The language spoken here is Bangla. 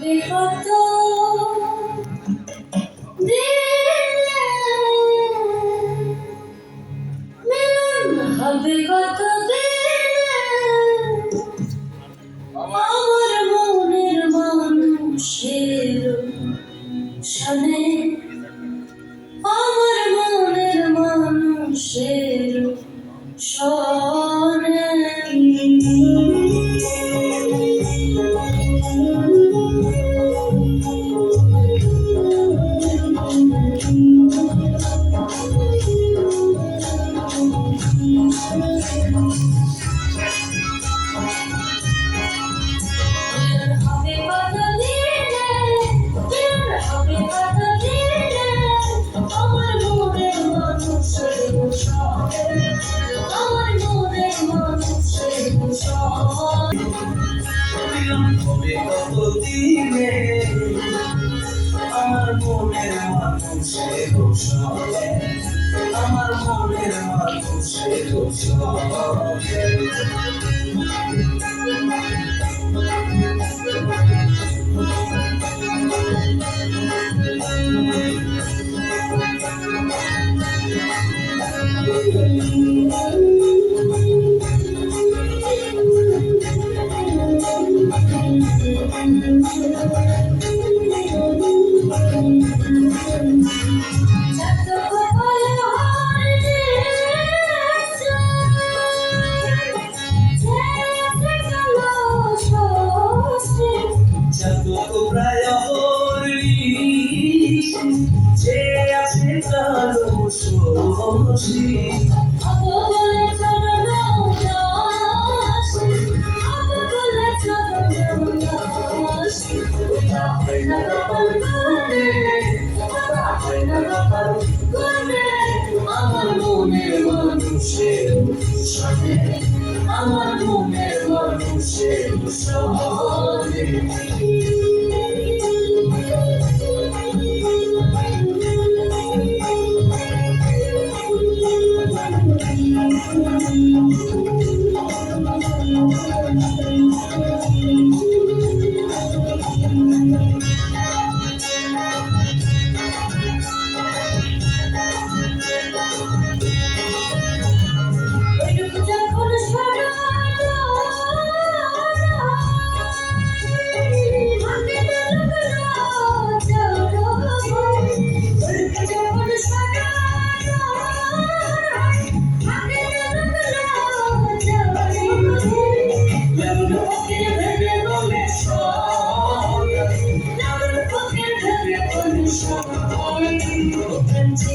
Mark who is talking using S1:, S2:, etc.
S1: হবে কত আমার মনের মানুষের
S2: সঙ্গে আমার মনের মানুষের সঙ্গে
S1: যত
S2: আমার মনের মানুষের সঙ্গে আমার মনের